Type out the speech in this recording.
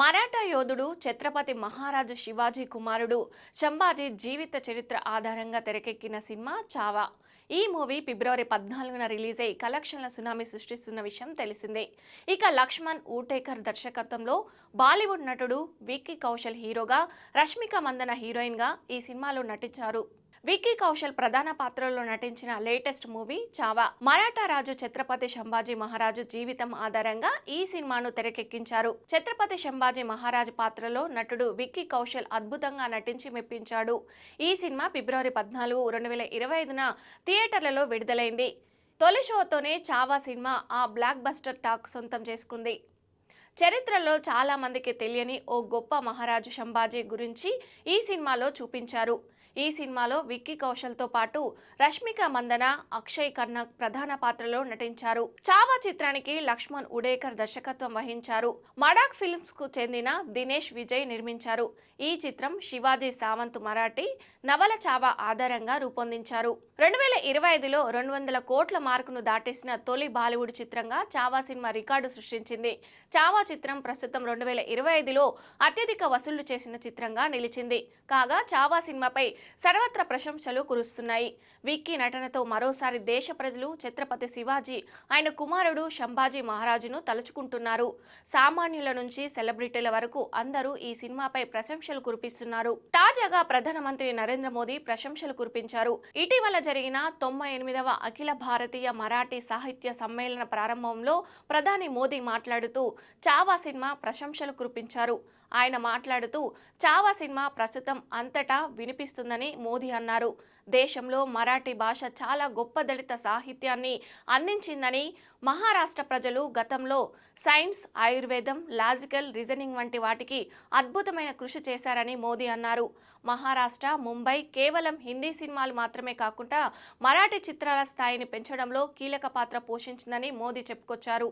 మరాఠా యోధుడు ఛత్రపతి మహారాజు శివాజీ కుమారుడు శంభాజీ జీవిత చరిత్ర ఆధారంగా తెరకెక్కిన సినిమా చావా. ఈ మూవీ ఫిబ్రవరి పద్నాలుగున రిలీజ్ అయి కలెక్షన్ల సునామీ సృష్టిస్తున్న విషయం తెలిసిందే. ఇక లక్ష్మణ్ ఊటేకర్ దర్శకత్వంలో బాలీవుడ్ నటుడు విక్కీ కౌశల్ హీరోగా రష్మిక మందన హీరోయిన్గా ఈ సినిమాలో నటించారు. విక్కీ కౌశల్ ప్రధాన పాత్రలో నటించిన లేటెస్ట్ మూవీ చావా. మరాఠా రాజు ఛత్రపతి శంభాజీ మహారాజు జీవితం ఆధారంగా ఈ సినిమాను తెరకెక్కించారు. ఛత్రపతి శంభాజీ మహారాజ్ పాత్రలో నటుడు విక్కీ కౌశల్ అద్భుతంగా నటించి మెప్పించాడు. ఈ సినిమా ఫిబ్రవరి పద్నాలుగు రెండు వేల ఇరవై ఐదున థియేటర్లలో విడుదలైంది. తొలి షోతోనే చావా సినిమా ఆ బ్లాక్ బస్టర్ టాక్ సొంతం చేసుకుంది. చరిత్రలో చాలా మందికి తెలియని ఓ గొప్ప మహారాజు శంభాజీ గురించి ఈ సినిమాలో చూపించారు. ఈ సినిమాలో విక్కీ కౌశల్తో పాటు రష్మిక మందన అక్షయ్ ఖన్నా ప్రధాన పాత్రలో నటించారు. చావా చిత్రానికి లక్ష్మణ్ ఉడేకర్ దర్శకత్వం వహించారు. మడాక్ ఫిల్మ్స్కు చెందిన దినేష్ విజయ్ నిర్మించారు. ఈ చిత్రం శివాజీ సావంత్ మరాఠీ నవల చావా ఆధారంగా రూపొందించారు. రెండు వేల ఇరవై ఐదులో రెండు వందల కోట్ల మార్కును దాటేసిన తొలి బాలీవుడ్ చిత్రంగా చావా సినిమా రికార్డు సృష్టించింది. చావా చిత్రం ప్రస్తుతం రెండు వేల ఇరవై ఐదులో అత్యధిక వసూళ్ళు చేసిన చిత్రంగా నిలిచింది. కాగా చావా సినిమాపై సర్వత్ర ప్రశంసలు కురుస్తున్నాయి. విక్కీ నటనతో మరోసారి దేశ ప్రజలు ఛత్రపతి శివాజీ ఆయన కుమారుడు శంభాజీ మహారాజును తలుచుకుంటున్నారు. సామాన్యుల నుంచి సెలబ్రిటీల వరకు అందరూ ఈ సినిమాపై ప్రశంసలు కురిపిస్తున్నారు. తాజాగా ప్రధానమంత్రి నరేంద్ర మోదీ ప్రశంసలు కురిపించారు. ఇటీవల జరిగిన తొంభై ఎనిమిదవ అఖిల భారతీయ మరాఠీ సాహిత్య సమ్మేళన ప్రారంభంలో ప్రధాని మోదీ మాట్లాడుతూ చావా సినిమా ప్రశంసలు కురిపించారు. ఆయన మాట్లాడుతూ చావా సినిమా ప్రస్తుతం అంతటా వినిపిస్తుందని మోదీ అన్నారు. దేశంలో మరాఠీ భాష చాలా గొప్ప దళిత సాహిత్యాన్ని అందించిందని మహారాష్ట్ర ప్రజలు గతంలో సైన్స్ ఆయుర్వేదం లాజికల్ రీజనింగ్ వంటి వాటికి అద్భుతమైన కృషి చేశారని మోదీ అన్నారు. మహారాష్ట్ర ముంబై కేవలం హిందీ సినిమాలు మాత్రమే కాకుండా మరాఠీ చిత్రాల స్థాయిని పెంచడంలో కీలక పాత్ర పోషించిందని మోదీ చెప్పుకొచ్చారు.